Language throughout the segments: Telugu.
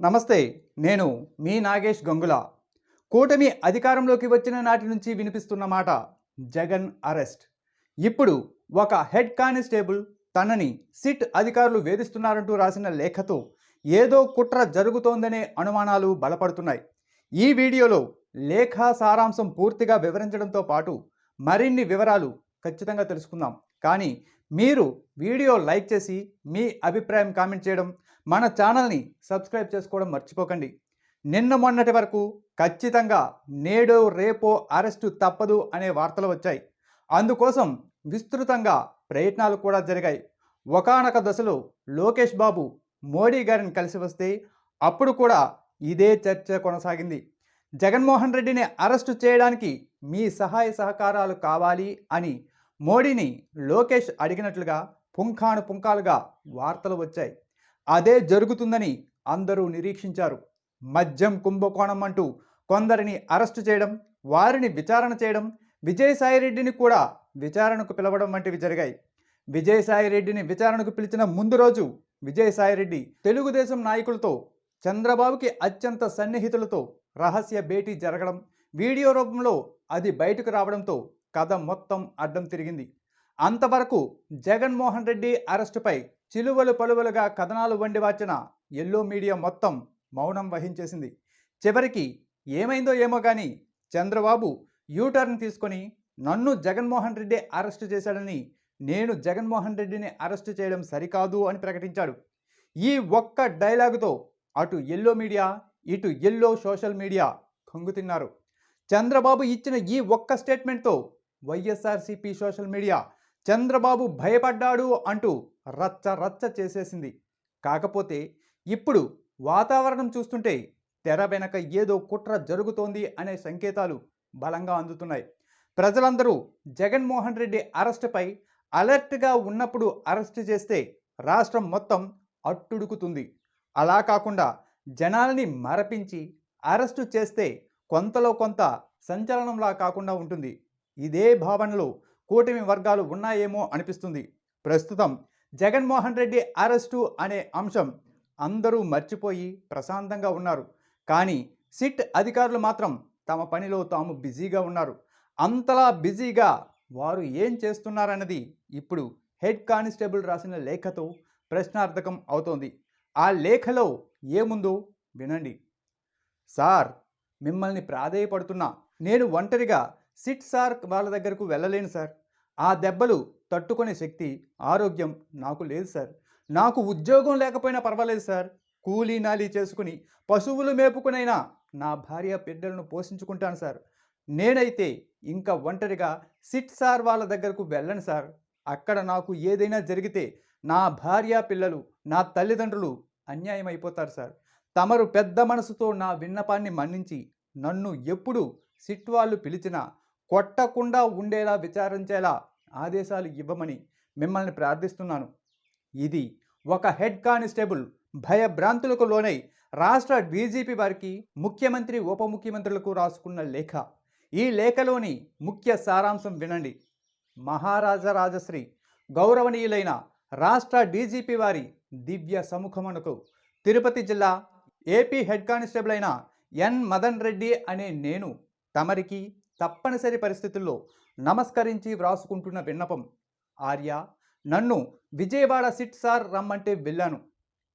నమస్తే నేను మీ నాగేష్ గంగుల. కూటమి అధికారంలోకి వచ్చిన నాటి నుంచి వినిపిస్తున్న మాట జగన్ అరెస్ట్. ఇప్పుడు ఒక హెడ్ కానిస్టేబుల్ తనని సిట్ అధికారులు వేధిస్తున్నారంటూ రాసిన లేఖతో ఏదో కుట్ర జరుగుతోందనే అనుమానాలు బలపడుతున్నాయి. ఈ వీడియోలో లేఖ సారాంశం పూర్తిగా వివరించడంతో పాటు మరిన్ని వివరాలు ఖచ్చితంగా తెలుసుకుందాం. కానీ మీరు వీడియో లైక్ చేసి మీ అభిప్రాయం కామెంట్ చేయడం మన ఛానల్ని సబ్స్క్రైబ్ చేసుకోవడం మర్చిపోకండి. నిన్న మొన్నటి వరకు ఖచ్చితంగా నేడో రేపో అరెస్టు తప్పదు అనే వార్తలు వచ్చాయి. అందుకోసం విస్తృతంగా ప్రయత్నాలు కూడా జరిగాయి. ఒకానొక దశలో లోకేష్ బాబు మోడీ గారిని కలిసి వస్తే అప్పుడు కూడా ఇదే చర్చ కొనసాగింది. జగన్మోహన్ రెడ్డిని అరెస్టు చేయడానికి మీ సహాయ సహకారాలు కావాలి అని మోడీని లోకేష్ అడిగినట్లుగా పుంఖాను పుంఖాలుగా వార్తలు వచ్చాయి. అదే జరుగుతుందని అందరూ నిరీక్షించారు. మద్యం కుంభకోణం అంటూ కొందరిని అరెస్టు చేయడం వారిని విచారణ చేయడం విజయసాయిరెడ్డిని కూడా విచారణకు పిలవడం వంటివి జరిగాయి. విజయసాయిరెడ్డిని విచారణకు పిలిచిన ముందు రోజు విజయసాయిరెడ్డి తెలుగుదేశం నాయకులతో చంద్రబాబుకి అత్యంత సన్నిహితులతో రహస్య భేటీ జరగడం వీడియో రూపంలో అది బయటకు రావడంతో కథ మొత్తం అడ్డం తిరిగింది. అంతవరకు జగన్మోహన్ రెడ్డి అరెస్టుపై చిలువలు పలువలుగా కథనాలు వండి వచ్చిన ఎల్లో మీడియా మొత్తం మౌనం వహించేసింది. చివరికి ఏమైందో ఏమో కానీ చంద్రబాబు యూటర్న్ తీసుకొని నన్ను జగన్మోహన్ రెడ్డి అరెస్టు చేశాడని నేను జగన్మోహన్ రెడ్డిని అరెస్టు చేయడం సరికాదు అని ప్రకటించాడు. ఈ ఒక్క డైలాగుతో అటు ఎల్లో మీడియా ఇటు ఎల్లో సోషల్ మీడియా కంగుతిన్నారు చంద్రబాబు ఇచ్చిన ఈ ఒక్క స్టేట్మెంట్తో వైఎస్ఆర్సీపీ సోషల్ మీడియా చంద్రబాబు భయపడ్డాడు అంటూ రచ్చ రచ్చ చేసేసింది. కాకపోతే ఇప్పుడు వాతావరణం చూస్తుంటే తెర వెనక ఏదో కుట్ర జరుగుతోంది అనే సంకేతాలు బలంగా అందుతున్నాయి. ప్రజలందరూ జగన్మోహన్ రెడ్డి అరెస్టుపై అలర్ట్గా ఉన్నప్పుడు అరెస్ట్ చేస్తే రాష్ట్రం మొత్తం అట్టుడుకుతుంది. అలా కాకుండా జనాల్ని మరపించి అరెస్టు చేస్తే కొంతలో కొంత సంచలనంలా కాకుండా ఉంటుంది. ఇదే భావనలో కూటమి వర్గాలు ఉన్నాయేమో అనిపిస్తుంది. ప్రస్తుతం జగన్మోహన్ రెడ్డి అరెస్టు అనే అంశం అందరూ మర్చిపోయి ప్రశాంతంగా ఉన్నారు. కానీ సిట్ అధికారులు మాత్రం తమ పనిలో తాము బిజీగా ఉన్నారు. అంతలా బిజీగా వారు ఏం చేస్తున్నారన్నది ఇప్పుడు హెడ్ కానిస్టేబుల్ రాసిన లేఖతో ప్రశ్నార్థకం అవుతోంది. ఆ లేఖలో ఏముందో వినండి. సార్ మిమ్మల్ని ప్రాధేయపడుతున్నా. నేను ఒంటరిగా సిట్ సార్ వాళ్ళ దగ్గరకు వెళ్ళలేను సార్. ఆ దెబ్బలు తట్టుకునే శక్తి ఆరోగ్యం నాకు లేదు సార్. నాకు ఉద్యోగం లేకపోయినా పర్వాలేదు సార్. కూలీ నాలీ చేసుకుని పశువులు మేపుకునైనా నా భార్య బిడ్డలను పోషించుకుంటాను సార్. నేనైతే ఇంకా ఒంటరిగా సిట్ సార్ వాళ్ళ దగ్గరకు వెళ్ళను సార్. అక్కడ నాకు ఏదైనా జరిగితే నా భార్య పిల్లలు నా తల్లిదండ్రులు అన్యాయం అయిపోతారు సార్. తమరు పెద్ద మనసుతో నా విన్నపాన్ని మన్నించి నన్ను ఎప్పుడు సిట్ వాళ్ళు పిలిచినా కొట్టకుండా ఉండేలా విచారించేలా ఆదేశాలు ఇవ్వమని మిమ్మల్ని ప్రార్థిస్తున్నాను. ఇది ఒక హెడ్ కానిస్టేబుల్ భయభ్రాంతులకు లోనై రాష్ట్ర డీజీపీ వారికి ముఖ్యమంత్రి ఉప ముఖ్యమంత్రులకు రాసుకున్న లేఖ. ఈ లేఖలోని ముఖ్య సారాంశం వినండి. మహారాజా రాజశ్రీ గౌరవనీయులైన రాష్ట్ర డీజీపీ వారి దివ్య సముఖమునకు తిరుపతి జిల్లా ఏపీ హెడ్ కానిస్టేబుల్ అయిన ఎన్ మదన్ రెడ్డి అనే నేను తమరికి తప్పనిసరి పరిస్థితుల్లో నమస్కరించి వ్రాసుకుంటున్న విన్నపం. ఆర్య నన్ను విజయవాడ సిట్ సార్ రమ్మంటే వెళ్ళాను.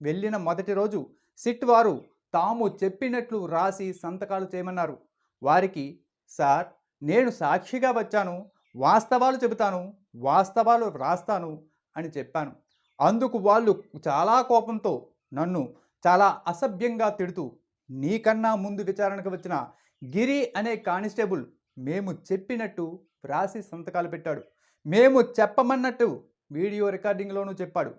వెళ్ళిన మొదటి రోజు సిట్ వారు తాము చెప్పినట్లు రాసి సంతకాలు చేయమన్నారు. వారికి సార్ నేను సాక్షిగా వచ్చాను వాస్తవాలు చెబుతాను వాస్తవాలు రాస్తాను అని చెప్పాను. అందుకు వాళ్ళు చాలా కోపంతో నన్ను చాలా అసభ్యంగా తిడుతూ నీకన్నా ముందు విచారణకు వచ్చిన గిరి అనే కానిస్టేబుల్ మేము చెప్పినట్టు రాసి సంతకాలు పెట్టాడు. మేము చెప్పమన్నట్టు వీడియో రికార్డింగ్లోనూ చెప్పాడు.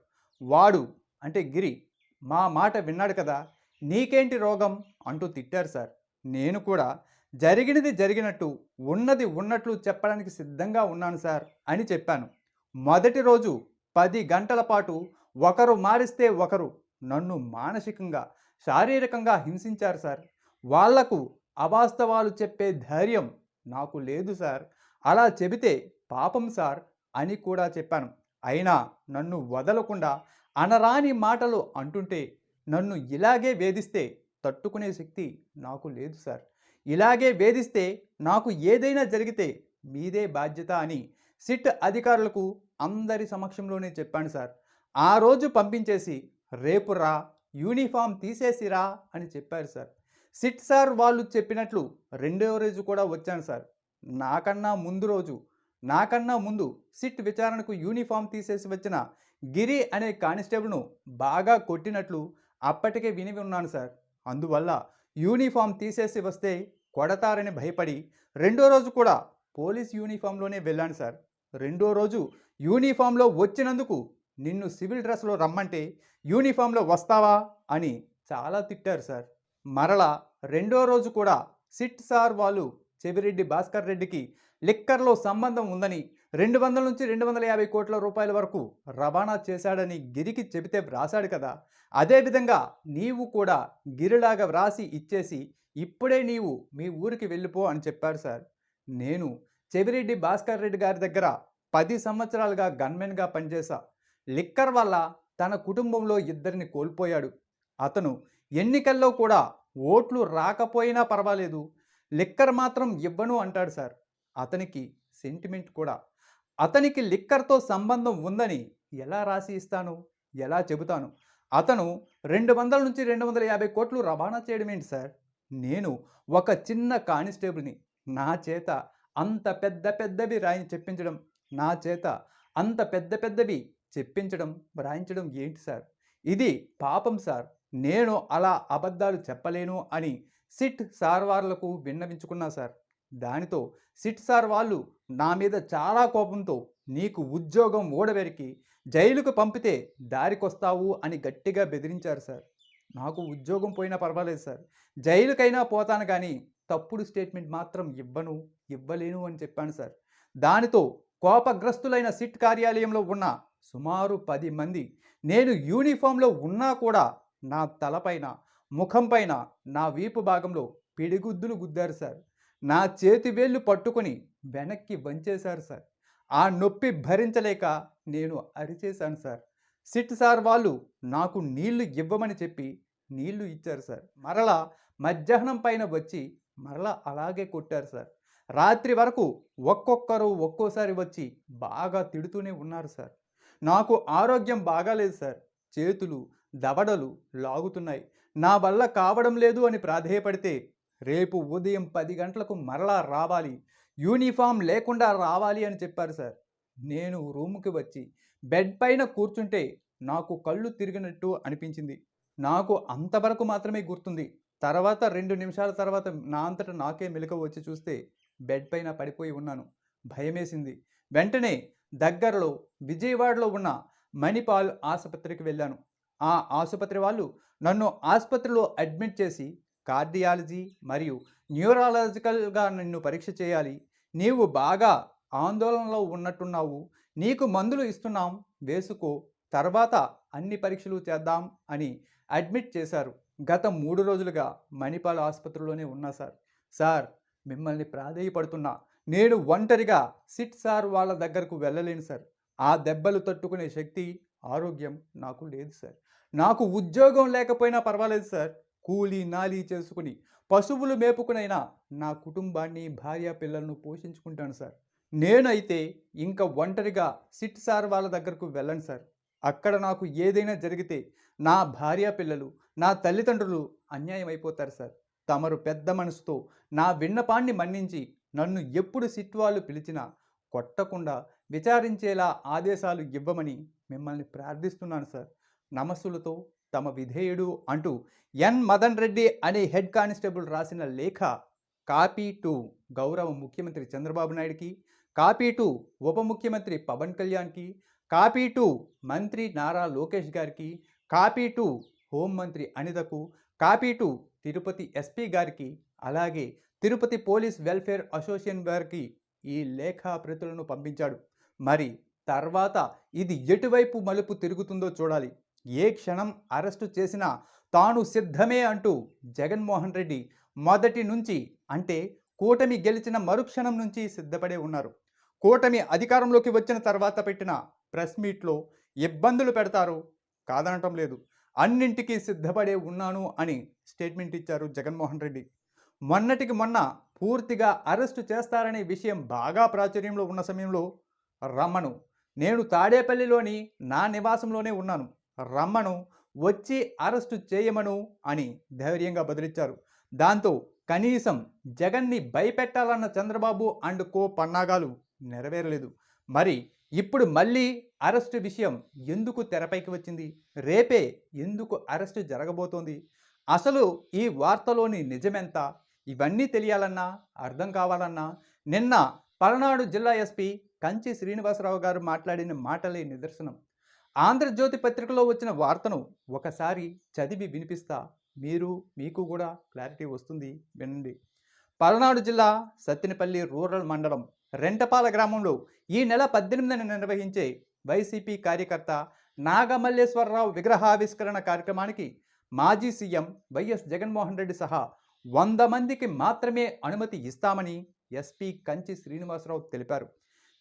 వాడు అంటే గిరి మా మాట విన్నాడు కదా నీకేంటి రోగం? అంటూ తిట్టారు సార్. నేను కూడా జరిగినది జరిగినట్టు ఉన్నది ఉన్నట్లు చెప్పడానికి సిద్ధంగా ఉన్నాను సార్ అని చెప్పాను. మొదటి రోజు పది గంటల పాటు ఒకరు మారిస్తే ఒకరు నన్ను మానసికంగా శారీరకంగా హింసించారు సార్. వాళ్ళకు అవాస్తవాలు చెప్పే ధైర్యం నాకు లేదు సార్. అలా చెబితే పాపం సార్ అని కూడా చెప్పాను. అయినా నన్ను వదలకుండా అనరాని మాటలు అంటుంటే నన్ను ఇలాగే వేధిస్తే తట్టుకునే శక్తి నాకు లేదు సార్. ఇలాగే వేధిస్తే నాకు ఏదైనా జరిగితే మీదే బాధ్యత అని సిట్ అధికారులకు అందరి సమక్షంలోనే చెప్పాను సార్. ఆ రోజు పంపించేసి రేపు రా యూనిఫామ్ తీసేసిరా అని చెప్పారు సార్. సిట్ సార్ వాళ్ళు చెప్పినట్లు రెండో రోజు కూడా వచ్చాను సార్. నాకన్నా ముందు రోజు నాకన్నా ముందు సిట్ విచారణకు యూనిఫామ్ తీసేసి వచ్చిన గిరి అనే కానిస్టేబుల్ను బాగా కొట్టినట్లు అప్పటికే విని ఉన్నాను సార్. అందువల్ల యూనిఫామ్ తీసేసి వస్తే కొడతారని భయపడి రెండో రోజు కూడా పోలీస్ యూనిఫామ్లోనే వెళ్ళాను సార్. రెండో రోజు యూనిఫామ్లో వచ్చినందుకు నిన్ను సివిల్ డ్రెస్లో రమ్మంటే యూనిఫామ్లో వస్తావా? అని చాలా తిట్టారు సార్. మరలా రెండో రోజు కూడా సిట్ సార్ వాళ్ళు చెవిరెడ్డి భాస్కర్ రెడ్డికి లిక్కర్లో సంబంధం ఉందని రెండు వందల నుంచి రెండు వందల యాభై కోట్ల రూపాయల వరకు రవాణా చేశాడని గిరికి చెబితే వ్రాసాడు కదా. అదేవిధంగా నీవు కూడా గిరిలాగా వ్రాసి ఇచ్చేసి ఇప్పుడే నీవు మీ ఊరికి వెళ్ళిపో అని చెప్పారు సార్. నేను చెవిరెడ్డి భాస్కర్ రెడ్డి గారి దగ్గర పది సంవత్సరాలుగా గన్మెన్గా పనిచేశా. లిక్కర్ వల్ల తన కుటుంబంలో ఇద్దరిని కోల్పోయాడు. అతను ఎన్నికల్లో కూడా ఓట్లు రాకపోయినా పర్వాలేదు. లిక్కర్ మాత్రం ఇవ్వను అంటాడు సార్. అతనికి సెంటిమెంట్ కూడా. అతనికి లిక్కర్తో సంబంధం ఉందని ఎలా రాసి ఇస్తాను? ఎలా చెబుతాను? అతను రెండు వందల నుంచి రెండు వందల యాభై కోట్లు రవాణా చేయడం ఏంటి సార్? నేను ఒక చిన్న కానిస్టేబుల్ని నా చేత అంత పెద్ద పెద్దవి రాయి చెప్పించడం నా చేత అంత పెద్ద పెద్దవి చెప్పించడం రాయించడం ఏంటి సార్? ఇది పాపం సార్. నేను అలా అబద్ధాలు చెప్పలేను అని సిట్ సార్ వార్లకు విన్నవించుకున్నా సార్. దానితో సిట్ సార్ వాళ్ళు నా మీద చాలా కోపంతో నీకు ఉద్యోగం ఓడవెరికి జైలుకు పంపితే దారికొస్తావు అని గట్టిగా బెదిరించారు సార్. నాకు ఉద్యోగం పోయినా పర్వాలేదు సార్. జైలుకైనా పోతాను కానీ తప్పుడు స్టేట్మెంట్ మాత్రం ఇవ్వను ఇవ్వలేను అని చెప్పాను సార్. దానితో కోపగ్రస్తులైన సిట్ కార్యాలయంలో ఉన్న సుమారు పది మంది నేను యూనిఫామ్లో ఉన్నా కూడా నా తలపైన ముఖంపైన నా వీపు భాగంలో పిడిగుద్దులు గుద్దారు సార్. నా చేతి వేళ్ళు పట్టుకొని వెనక్కి వంచేశారు సార్. ఆ నొప్పి భరించలేక నేను అరిచేశాను సార్. సిట్ సార్ వాళ్ళు నాకు నీళ్ళు ఇవ్వమని చెప్పి నీళ్ళు ఇచ్చారు సార్. మరలా మధ్యాహ్నం పైన వచ్చి మరలా అలాగే కొట్టారు సార్. రాత్రి వరకు ఒక్కొక్కరు ఒక్కోసారి వచ్చి బాగా తిడుతూనే ఉన్నారు సార్. నాకు ఆరోగ్యం బాగాలేదు సార్. చేతులు దవడలు లాగుతున్నాయి. నా వల్ల కావడం లేదు అని ప్రాధేయపడితే రేపు ఉదయం పది గంటలకు మరలా రావాలి. యూనిఫామ్ లేకుండా రావాలి అని చెప్పారు సార్. నేను రూముకి వచ్చి బెడ్ పైన కూర్చుంటే నాకు కళ్ళు తిరిగినట్టు అనిపించింది. నాకు అంతవరకు మాత్రమే గుర్తుంది. తర్వాత రెండు నిమిషాల తర్వాత నా అంతట నాకే మెలకువ వచ్చి చూస్తే బెడ్ పైన పడిపోయి ఉన్నాను. భయమేసింది. వెంటనే దగ్గరలో విజయవాడలో ఉన్న మణిపాల్ ఆసుపత్రికి వెళ్ళాను. ఆ ఆసుపత్రి వాళ్ళు నన్ను ఆసుపత్రిలో అడ్మిట్ చేసి కార్డియాలజీ మరియు న్యూరాలజికల్గా నిన్ను పరీక్ష చేయాలి. నీవు బాగా ఆందోళనలో ఉన్నట్టున్నావు. నీకు మందులు ఇస్తున్నాం. వేసుకో. తర్వాత అన్ని పరీక్షలు చేద్దాం అని అడ్మిట్ చేశారు. గత మూడు రోజులుగా మణిపాల్ ఆసుపత్రిలోనే ఉన్నా సార్. సార్ మిమ్మల్ని ప్రాధేయపడుతున్నా. నేను ఒంటరిగా సిట్ సార్ వాళ్ళ దగ్గరకు వెళ్ళలేను సార్. ఆ దెబ్బలు తట్టుకునే శక్తి ఆరోగ్యం నాకు లేదు సార్. నాకు ఉద్యోగం లేకపోయినా పర్వాలేదు సార్. కూలీ నాలి చేసుకుని పశువులు మేపుకునైనా నా కుటుంబాన్ని భార్య పిల్లలను పోషించుకుంటాను సార్. నేనైతే ఇంకా ఒంటరిగా సిట్ సార్ వాళ్ళ దగ్గరకు వెళ్ళను సార్. అక్కడ నాకు ఏదైనా జరిగితే నా భార్య పిల్లలు నా తల్లిదండ్రులు అన్యాయం అయిపోతారు సార్. తమరు పెద్ద మనసుతో నా విన్నపాన్ని మన్నించి నన్ను ఎప్పుడు సిట్ వాళ్ళు పిలిచినా కొట్టకుండా విచారించేలా ఆదేశాలు ఇవ్వమని మిమ్మల్ని ప్రార్థిస్తున్నాను సార్. నమస్సులతో తమ విధేయుడు అంటూ ఎన్. మదన్ రెడ్డి అనే హెడ్ కానిస్టేబుల్ రాసిన లేఖ కాపీ టు గౌరవ ముఖ్యమంత్రి చంద్రబాబు నాయుడికి కాపీ టు ఉప ముఖ్యమంత్రి పవన్ కళ్యాణ్కి కాపీ టు మంత్రి నారా లోకేష్ గారికి కాపీ టు హోంమంత్రి అనితకు కాపీ టు తిరుపతి ఎస్పీ గారికి అలాగే తిరుపతి పోలీస్ వెల్ఫేర్ అసోసియేషన్ గారికి ఈ లేఖా ప్రతులను పంపించాడు. మరి తర్వాత ఇది ఎటువైపు మలుపు తిరుగుతుందో చూడాలి. ఏ క్షణం అరెస్టు చేసినా తాను సిద్ధమే అంటూ జగన్మోహన్ రెడ్డి మొదటి నుంచి అంటే కూటమి గెలిచిన మరుక్షణం నుంచి సిద్ధపడే ఉన్నారు. కూటమి అధికారంలోకి వచ్చిన తర్వాత పెట్టిన ప్రెస్ మీట్లో ఇబ్బందులు పెడతారు. కాదనటం లేదు. అన్నింటికీ సిద్ధపడే ఉన్నాను అని స్టేట్మెంట్ ఇచ్చారు జగన్మోహన్ రెడ్డి. మొన్నటికి మొన్న పూర్తిగా అరెస్టు చేస్తారనే విషయం బాగా ప్రాచుర్యంలో ఉన్న సమయంలో రమ్మను. నేను తాడేపల్లిలోని నా నివాసంలోనే ఉన్నాను. రమ్మను వచ్చి అరెస్టు చేయమను అని ధైర్యంగా బదిలిచ్చారు. దాంతో కనీసం జగన్ని భయపెట్టాలన్న చంద్రబాబు అండ్ కో పన్నాగాలు నెరవేరలేదు. మరి ఇప్పుడు మళ్ళీ అరెస్టు విషయం ఎందుకు తెరపైకి వచ్చింది? రేపే ఎందుకు అరెస్టు జరగబోతోంది? అసలు ఈ వార్తలోని నిజమెంత? ఇవన్నీ తెలియాలన్నా అర్థం కావాలన్నా నిన్న పల్నాడు జిల్లా ఎస్పీ కంచి శ్రీనివాసరావు గారు మాట్లాడిన మాటలే నిదర్శనం. ఆంధ్రజ్యోతి పత్రికలో వచ్చిన వార్తను ఒకసారి చదివి వినిపిస్తా. మీరు మీకు కూడా క్లారిటీ వస్తుంది. వినండి. పల్నాడు జిల్లా సత్తినపల్లి రూరల్ మండలం రెంటపాల గ్రామంలో ఈ నెల పద్దెనిమిదిన నిర్వహించే వైసీపీ కార్యకర్త నాగమల్లేశ్వరరావు విగ్రహావిష్కరణ కార్యక్రమానికి మాజీ సీఎం వైఎస్ జగన్మోహన్ రెడ్డి సహా వంద మందికి మాత్రమే అనుమతి ఇస్తామని ఎస్పీ కంచి శ్రీనివాసరావు తెలిపారు.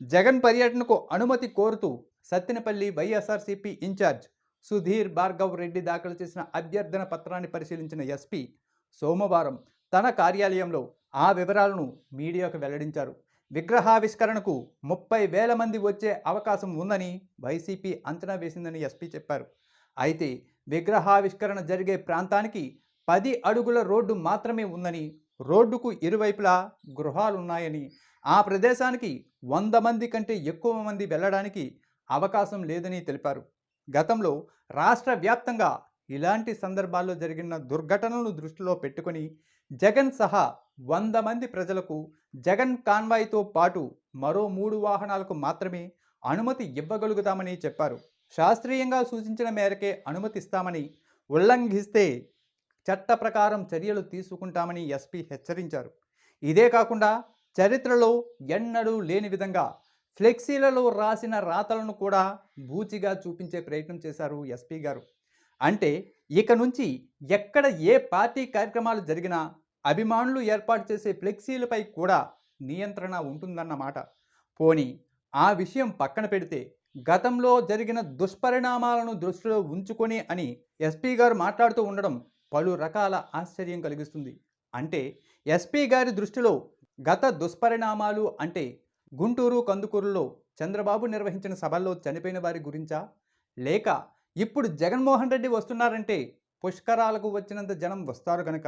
జగన్ పర్యటనకు అనుమతి కోరుతూ సత్తెనపల్లి వైఎస్ఆర్సీపీ ఇన్ఛార్జ్ సుధీర్ భార్గవ్ రెడ్డి దాఖలు చేసిన అభ్యర్థన పత్రాన్ని పరిశీలించిన ఎస్పీ సోమవారం తన కార్యాలయంలో ఆ వివరాలను మీడియాకు వెల్లడించారు. విగ్రహావిష్కరణకు ముప్పై వేల మంది వచ్చే అవకాశం ఉందని వైసీపీ అంచనా వేసిందని ఎస్పీ చెప్పారు. అయితే విగ్రహావిష్కరణ జరిగే ప్రాంతానికి పది అడుగుల రోడ్డు మాత్రమే ఉందని రోడ్డుకు ఇరువైపులా గృహాలున్నాయని ఆ ప్రదేశానికి వంద మంది కంటే ఎక్కువ మంది వెళ్ళడానికి అవకాశం లేదని తెలిపారు. గతంలో రాష్ట్ర వ్యాప్తంగా ఇలాంటి సందర్భాల్లో జరిగిన దుర్ఘటనలను దృష్టిలో పెట్టుకొని జగన్ సహా వంద మంది ప్రజలకు జగన్ కాన్వాయ్తో పాటు మరో మూడు వాహనాలకు మాత్రమే అనుమతి ఇవ్వగలుగుతామని చెప్పారు. శాస్త్రీయంగా సూచించిన మేరకే అనుమతిస్తామని ఉల్లంఘిస్తే చట్ట ప్రకారం చర్యలు తీసుకుంటామని ఎస్పీ హెచ్చరించారు. ఇదే కాకుండా చరిత్రలో ఎన్నడూ లేని విధంగా ఫ్లెక్సీలలో రాసిన రాతలను కూడా బూచిగా చూపించే ప్రయత్నం చేశారు ఎస్పీ గారు. అంటే ఇక నుంచి ఎక్కడ ఏ పార్టీ కార్యక్రమాలు జరిగినా అభిమానులు ఏర్పాటు చేసే ఫ్లెక్సీలపై కూడా నియంత్రణ ఉంటుందన్నమాట. పోని ఆ విషయం పక్కన పెడితే గతంలో జరిగిన దుష్పరిణామాలను దృష్టిలో ఉంచుకొని అని ఎస్పీ గారు మాట్లాడుతూ ఉండడం పలు రకాల ఆశ్చర్యం కలిగిస్తుంది. అంటే ఎస్పీ గారి దృష్టిలో గత దుష్పరిణామాలు అంటే గుంటూరు కందుకూరులో చంద్రబాబు నిర్వహించిన సభల్లో చనిపోయిన వారి గురించా? లేక ఇప్పుడు జగన్మోహన్ రెడ్డి వస్తున్నారంటే పుష్కరాలకు వచ్చినంత జనం వస్తారు కనుక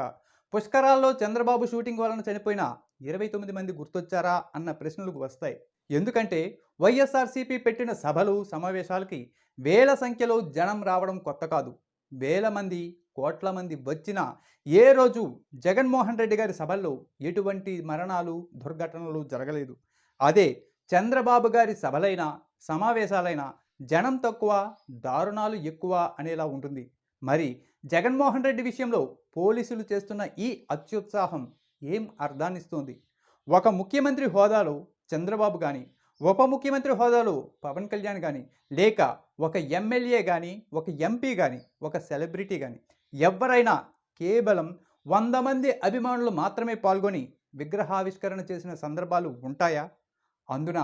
పుష్కరాల్లో చంద్రబాబు షూటింగ్ వలన చనిపోయిన ఇరవై తొమ్మిది మంది గుర్తొచ్చారా? అన్న ప్రశ్నలకు వస్తాయి. ఎందుకంటే వైఎస్ఆర్సీపీ పెట్టిన సభలు సమావేశాలకి వేల సంఖ్యలో జనం రావడం కొత్త కాదు. వేల మంది కోట్ల మంది వచ్చినా ఏ రోజు జగన్మోహన్ రెడ్డి గారి సభల్లో ఎటువంటి మరణాలు దుర్ఘటనలు జరగలేదు. అదే చంద్రబాబు గారి సభలైనా సమావేశాలైనా జనం తక్కువ దారుణాలు ఎక్కువ అనేలా ఉంటుంది. మరి జగన్మోహన్ రెడ్డి విషయంలో పోలీసులు చేస్తున్న ఈ అత్యుత్సాహం ఏం అర్థాన్నిస్తోంది? ఒక ముఖ్యమంత్రి హోదాలో చంద్రబాబు కానీ ఉప ముఖ్యమంత్రి హోదాలో పవన్ కళ్యాణ్ కానీ లేక ఒక ఎమ్మెల్యే కానీ ఒక ఎంపీ కానీ ఒక సెలబ్రిటీ కానీ ఎవరైనా కేవలం వంద మంది అభిమానులు మాత్రమే పాల్గొని విగ్రహావిష్కరణ చేసిన సందర్భాలు ఉంటాయా? అందున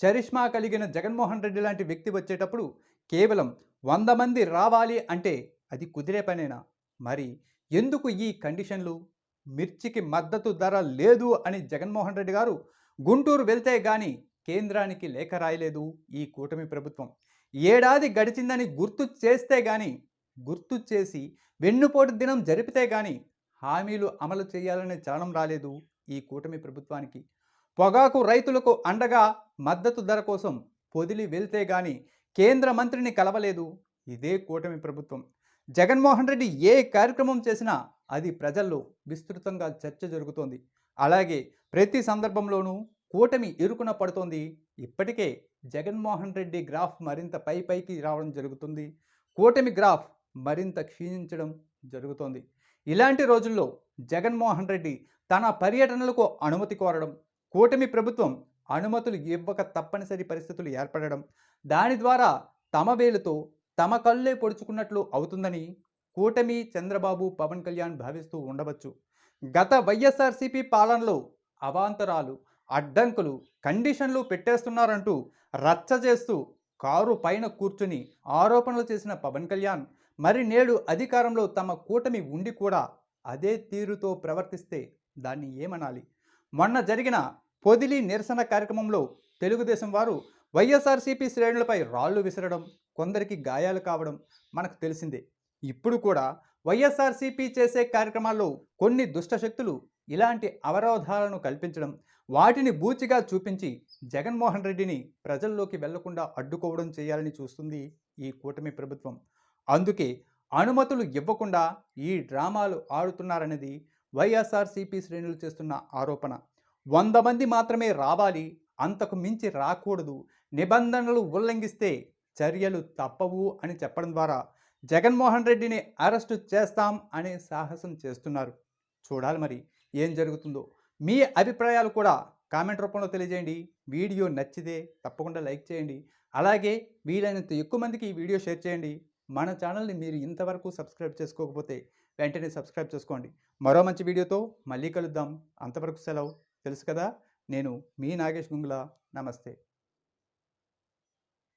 చరిష్మా కలిగిన జగన్మోహన్ రెడ్డి లాంటి వ్యక్తి వచ్చేటప్పుడు కేవలం వంద మంది రావాలి అంటే అది కుదిరే పనేనా? మరి ఎందుకు ఈ కండిషన్లు? మిర్చికి మద్దతు ధర లేదు అని జగన్మోహన్ రెడ్డి గారు గుంటూరు వెళ్తే గాని కేంద్రానికి లేఖ రాయలేదు ఈ కూటమి ప్రభుత్వం. ఏడాది గడిచిందని గుర్తు చేస్తే గాని గుర్తు చేసి వెన్నుపోటు దినం జరిపితే గాని హామీలు అమలు చేయాలనే చలనం రాలేదు ఈ కూటమి ప్రభుత్వానికి. పొగాకు రైతులకు అండగా మద్దతు ధర కోసం పొదిలి వెళ్తే గాని కేంద్ర మంత్రిని కలవలేదు ఇదే కూటమి ప్రభుత్వం. జగన్మోహన్ రెడ్డి ఏ కార్యక్రమం చేసినా అది ప్రజల్లో విస్తృతంగా చర్చ జరుగుతోంది. అలాగే ప్రతి సందర్భంలోనూ కూటమి ఇరుకున పడుతోంది. ఇప్పటికే జగన్మోహన్ రెడ్డి గ్రాఫ్ మరింత పై పైకి రావడం జరుగుతుంది. కూటమి గ్రాఫ్ మరింత క్షీణించడం జరుగుతోంది. ఇలాంటి రోజుల్లో జగన్మోహన్ రెడ్డి తన పర్యటనలకు అనుమతి కోరడం కూటమి ప్రభుత్వం అనుమతులు ఇవ్వక తప్పనిసరి పరిస్థితులు ఏర్పడడం దాని ద్వారా తమ వేలుతో తమ కళ్ళే పొడుచుకున్నట్లు అవుతుందని కూటమి చంద్రబాబు పవన్ కళ్యాణ్ భావిస్తూ ఉండవచ్చు. గత వైఎస్ఆర్సీపీ పాలనలో అవాంతరాలు అడ్డంకులు కండిషన్లు పెట్టేస్తున్నారంటూ రచ్చ చేస్తూ కారు పైన కూర్చుని ఆరోపణలు చేసిన పవన్ కళ్యాణ్ మరి నేడు అధికారంలో తమ కూటమి ఉండి కూడా అదే తీరుతో ప్రవర్తిస్తే దాన్ని ఏమనాలి? మొన్న జరిగిన పొదిలి నిరసన కార్యక్రమంలో తెలుగుదేశం వారు వైఎస్ఆర్సీపీ శ్రేణులపై రాళ్ళు విసరడం కొందరికి గాయాలు కావడం మనకు తెలిసిందే. ఇప్పుడు కూడా వైఎస్ఆర్సీపీ చేసే కార్యక్రమాల్లో కొన్ని దుష్టశక్తులు ఇలాంటి అవరోధాలను కల్పించడం వాటిని బూచిగా చూపించి జగన్మోహన్ రెడ్డిని ప్రజల్లోకి వెళ్ళకుండా అడ్డుకోవడం చేయాలని చూస్తుంది ఈ కూటమి ప్రభుత్వం. అందుకే అనుమతులు ఇవ్వకుండా ఈ డ్రామాలు ఆడుతున్నారనేది వైఎస్ఆర్సీపీ శ్రేణులు చేస్తున్న ఆరోపణ. వంద మంది మాత్రమే రావాలి అంతకు మించి రాకూడదు నిబంధనలు ఉల్లంఘిస్తే చర్యలు తప్పవు అని చెప్పడం ద్వారా జగన్మోహన్ రెడ్డిని అరెస్టు చేస్తాం అనే సాహసం చేస్తున్నారు. చూడాలి మరి ఏం జరుగుతుందో. మీ అభిప్రాయాలు కూడా కామెంట్ రూపంలో తెలియజేయండి. వీడియో నచ్చితే తప్పకుండా లైక్ చేయండి. అలాగే వీలైనంత ఎక్కువ మందికి ఈ వీడియో షేర్ చేయండి. మన ఛానల్ని మీరు ఇంతవరకు సబ్స్క్రైబ్ చేసుకోకపోతే వెంటనే సబ్స్క్రైబ్ చేసుకోండి. మరో మంచి వీడియోతో మళ్ళీ కలుద్దాం. అంతవరకు సెలవు. తెలుసు కదా? నేను మీ నాగేష్ గుంగుల. నమస్తే.